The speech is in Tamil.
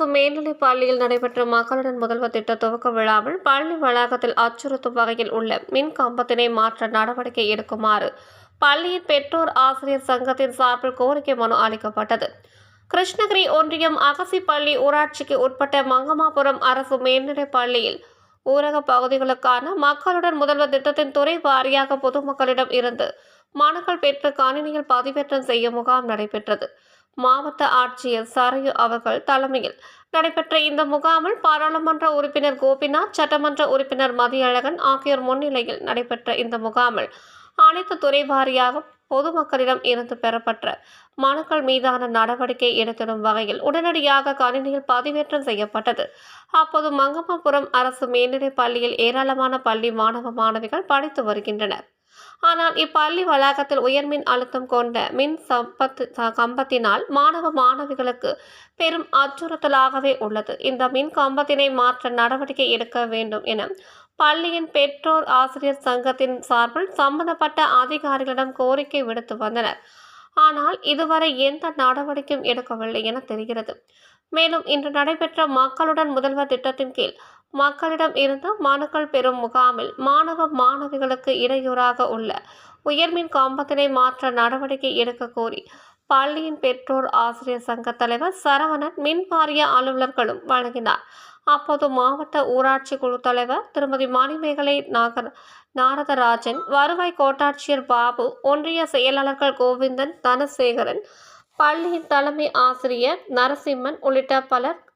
அரசு மேல்நிலைப் பள்ளியில் நடைபெற்ற மக்களுடன் முதல்வர் திட்ட துவக்க விழாவில் பள்ளி வளாகத்தில் அச்சுறுத்தும் வகையில் உள்ள மின் கம்பத்தினை மாற்ற நடவடிக்கை எடுக்குமாறு பள்ளியின் பெற்றோர் ஆசிரியர் சங்கத்தின் சார்பில் கோரிக்கை மனு அளிக்கப்பட்டது. கிருஷ்ணகிரி ஒன்றியம் அகசிப்பள்ளி ஊராட்சிக்கு உட்பட்ட மங்கமாபுரம் அரசு மேல்நிலைப் பள்ளியில் ஊரக பகுதிகளுக்கான மக்களுடன் முதல்வர் திட்டத்தின் துறை வாரியாக பொதுமக்களிடம் இருந்து மனுக்கள் பெற்று கணினியில் பதிவேற்றம் செய்ய முகாம் நடைபெற்றது. மாவட்ட ஆட்சியர் சரையு அவர்கள் தலைமையில் நடைபெற்ற இந்த முகாமில் பாராளுமன்ற உறுப்பினர் கோபிநாத் சட்டமன்ற உறுப்பினர் மதியழகன் ஆகியோர் முன்னிலையில் நடைபெற்ற இந்த முகாமில் அனைத்து துறை வாரியாக பொதுமக்களிடம் இருந்து பெறப்பட்ட மனுக்கள் மீதான நடவடிக்கை எடுத்திடும் வகையில் உடனடியாக கணினியில் பதிவேற்றம் செய்யப்பட்டது. அப்போது மங்கம்மாபுரம் அரசு மேல்நிலைப் பள்ளியில் ஏராளமான பள்ளி மாணவ மாணவிகள் படித்து வருகின்றனர். ஆனால் இப்பள்ளி வளாகத்தில் உயர்மின் அழுத்தம் கொண்ட மின் சம்பத்து ச- கம்பத்தினால் மாணவ மாணவிகளுக்கு பெரும் அச்சுறுத்தலாகவே உள்ளது. இந்த மின் கம்பத்தினை மாற்ற நடவடிக்கை எடுக்க வேண்டும் என பள்ளியின் பெற்றோர் ஆசிரியர் சங்கத்தின் சார்பில் சம்பந்தப்பட்ட அதிகாரிகளிடம் கோரிக்கை விடுத்து வந்தனர். ஆனால் இதுவரை எந்த நடவடிக்கையும் எடுக்கவில்லை என தெரிகிறது. மேலும் இன்று நடைபெற்ற மக்களுடன் முதல்வர் திட்டத்தின் கீழ் மக்களிடம் இருந்து மனுக்கள் பெறும் முகாமில் மாணவ மாணவிகளுக்கு இடையூறாக உள்ள உயர்மின் காம்பத்தினை மாற்ற நடவடிக்கை எடுக்க கோரி பள்ளியின் பெற்றோர் ஆசிரியர் சங்க தலைவர் சரவணன் மின் வாரிய அலுவலர்களும் வழங்கினார். அப்போது மாவட்ட ஊராட்சி குழு தலைவர் திருமதி மணிமேகலை நாகர் நாரதராஜன் வருவாய் கோட்டாட்சியர் பாபு ஒன்றிய செயலாளர்கள் கோவிந்தன் தனசேகரன் பள்ளியின் தலைமை ஆசிரியர் நரசிம்மன் உள்ளிட்ட பலர்